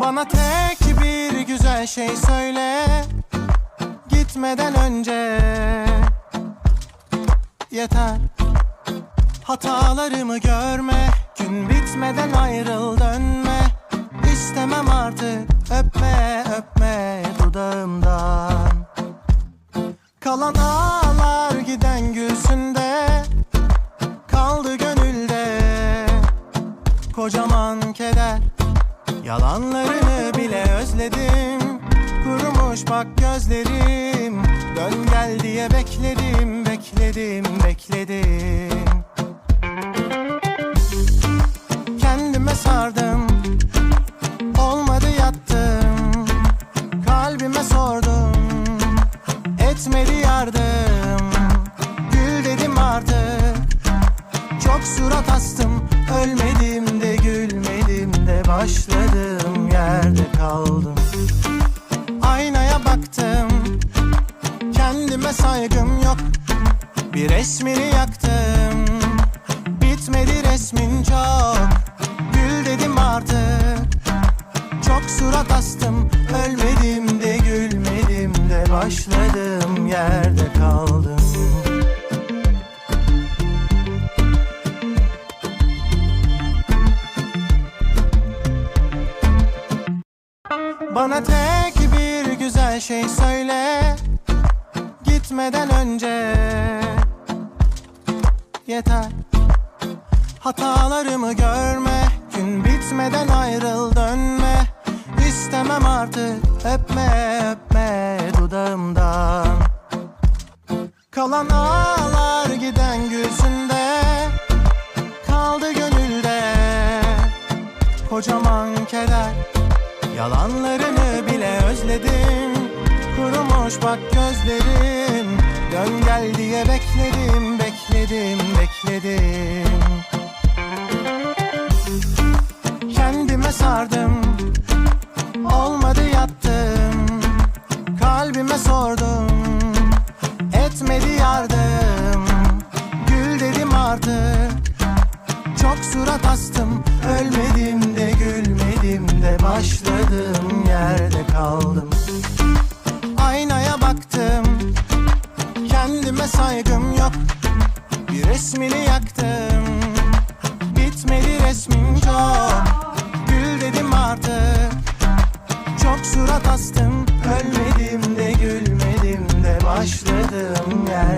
Bana tek bir güzel şey söyle. Gitmeden önce. Yeter. Hatalarımı görme. Gün bitmeden ayrıl dönme. İstemem artık. Öpme öpme dudağımdan. Kalan ağlar giden gülsünde. Kaldı gönülde. Kocaman keder Yalanlarını bile özledim. Kurumuş bak gözlerim. Dön gel diye bekledim Bekledim bekledim. Kendime sardım. Olmadı yattım. Kalbime sordum. Etmedi yardım. Gül dedim artık. Çok surat astım Başladım yerde kaldım. Aynaya baktım Kendime saygım yok. Bir resmini yaktım Bitmedi resmin çok. Gül dedim artık Çok surat astım. Ölmedim de gülmedim de Başladım yerde kaldım Bana tek bir güzel şey söyle. Gitmeden önce Yeter. Hatalarımı görme. Gün bitmeden ayrıl dönme. İstemem artık. Öpme öpme dudağımdan. Kalan ağlar Yalanlarını bile özledim. Kurumuş bak gözlerim. Dön gel diye bekledim Bekledim bekledim. Kendime sardım. Olmadı yattım. Kalbime sordum. Etmedi yardım. Gül dedim artık. Çok surat astım. Ölmedim Kendimde başladığım yerde kaldım. Aynaya baktım. Kendime saygım yok. Bir resmini yaktım. Bitmedi resmin çok. Gül dedim artık. Çok surat astım. Ölmedim de gülmedim de başladığım yer